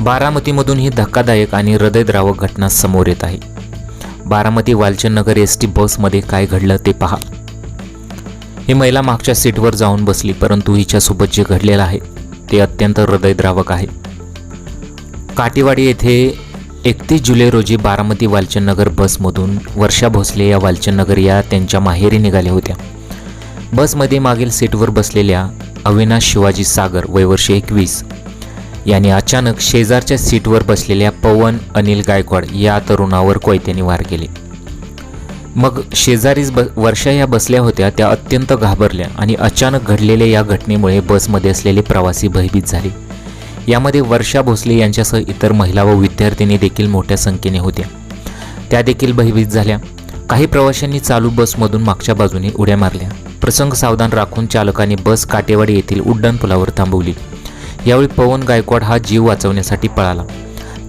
बारामतीमधून ही धक्कादायक आणि हृदयद्रावक घटना समोर येत आहे. Baramati Walchandnagar S T बसमध्ये काय घडलं ते पहा. ही महिला मागच्या सीटवर जाऊन बसली परंतु हिच्यासोबत जे घडलेलं आहे ते अत्यंत हृदयद्रावक आहे. काटेवाडी येथे एकतीस जुलै रोजी बारामती वालचंद नगर बसमधून वर्षा भोसले या वालचंद नगर या त्यांच्या माहेरी निघाल्या होत्या. बसमध्ये मागील सीटवर बसलेल्या अविनाश शिवाजी सागर वयवर्ष एकवीस याने अचानक शेजारच्या सीटवर बसलेल्या पवन अनिल गायकवाड या तरुणावर कोयत्याने वार केले. मग शेजारीच ब वर्षा या बसल्या होत्या त्या अत्यंत घाबरल्या आणि अचानक घडलेल्या या घटनेमुळे बसमध्ये असलेले प्रवासी भयभीत झाले. यामध्ये वर्षा भोसले यांच्यासह इतर महिला व विद्यार्थिनी देखील मोठ्या संख्येने होत्या. त्या देखील भयभीत झाल्या. काही प्रवाशांनी चालू बसमधून मागच्या बाजूने उड्या मारल्या. प्रसंग सावधान राखून चालकाने बस काटेवाडी येथील उड्डाणपुलावर थांबवली. यावेळी पवन गायकवाड हा जीव वाचवण्यासाठी पळाला.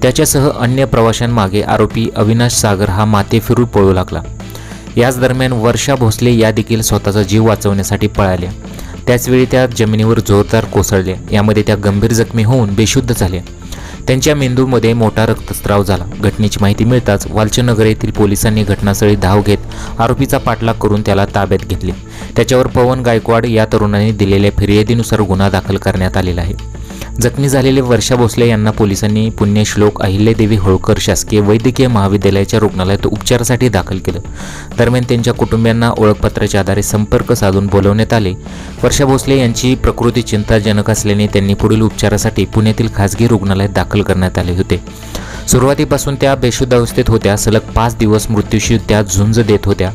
त्याच्यासह अन्य प्रवाशांमागे आरोपी अविनाश सागर हा माते फिरू पळू लागला. याच दरम्यान वर्षा भोसले या देखील स्वतःचा जीव वाचवण्यासाठी पळाल्या त्याचवेळी त्या जमिनीवर जोरदार कोसळल्या यामध्ये त्या गंभीर जखमी होऊन बेशुद्ध झाल्या त्यांच्या मेंदूमध्ये मोठा रक्तस्राव झाला. घटनेची माहिती मिळताच वालचनगर येथील पोलिसांनी घटनास्थळी धाव घेत आरोपीचा पाठलाग करून त्याला ताब्यात घेतले. त्याच्यावर पवन गायकवाड या तरुणाने दिलेल्या फिर्यादीनुसार गुन्हा दाखल करण्यात आलेला आहे. जखमी झालेले वर्षा भोसले यांना पोलिसांनी पुण्यश्लोक अहिल्यादेवी होळकर शासकीय वैद्यकीय महाविद्यालयाच्या रुग्णालयात उपचारासाठी दाखल केलं. दरम्यान त्यांच्या कुटुंबियांना ओळखपत्राच्या आधारे संपर्क साधून बोलवण्यात आले. वर्षा भोसले यांची प्रकृती चिंताजनक असल्याने त्यांनी पुढील उपचारासाठी पुण्यातील खासगी रुग्णालयात दाखल करण्यात आले होते. सुरुवातीपासून त्या बेशुद्ध अवस्थेत होत्या. सलग पाच दिवस मृत्यूशी त्या झुंज देत होत्या.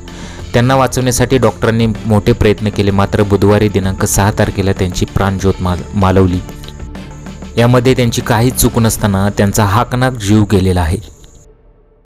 त्यांना वाचवण्यासाठी डॉक्टरांनी मोठे प्रयत्न केले. मात्र बुधवारी दिनांक सहा तारखेला त्यांची प्राणज्योत माल मालवली. यामध्ये त्यांची काहीच चूक नसताना त्यांचा हाकनाक जीव गेलेला आहे.